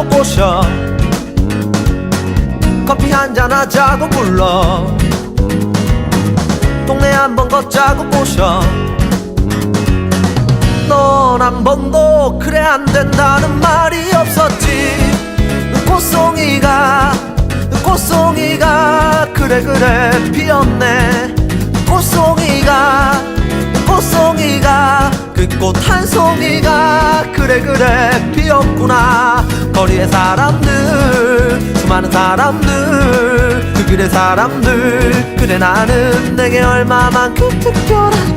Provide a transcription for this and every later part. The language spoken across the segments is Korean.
하자고 꼬셔 커피 한잔 하자고 불러. 동네 한번 걷자고 꼬셔. 넌 한 번도 그래 안 된다는 말이 없었지. 꽃송이가 꽃송이가 그래 그래 피었네. 꽃송이가 꽃송이가 그 꽃 한 송이가 그래 그래 피었구나 거리의 사람들 수많은 사람들 그 길의 사람들. 그래 나는 내게 얼마만큼 특별한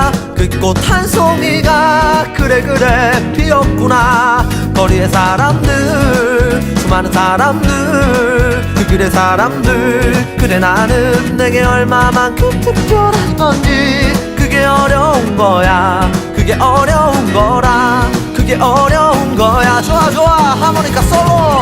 그꽃한 송이가 그래 그래 피었구나. 거리의 사람들 수많은 사람들 그 길의 사람들. 그래 나는 내게 얼마만큼 특별한 건지. 그게 어려운 거야. 그게 어려운 거라. 그게 어려운 거야. 좋아 좋아. 하모니카 솔로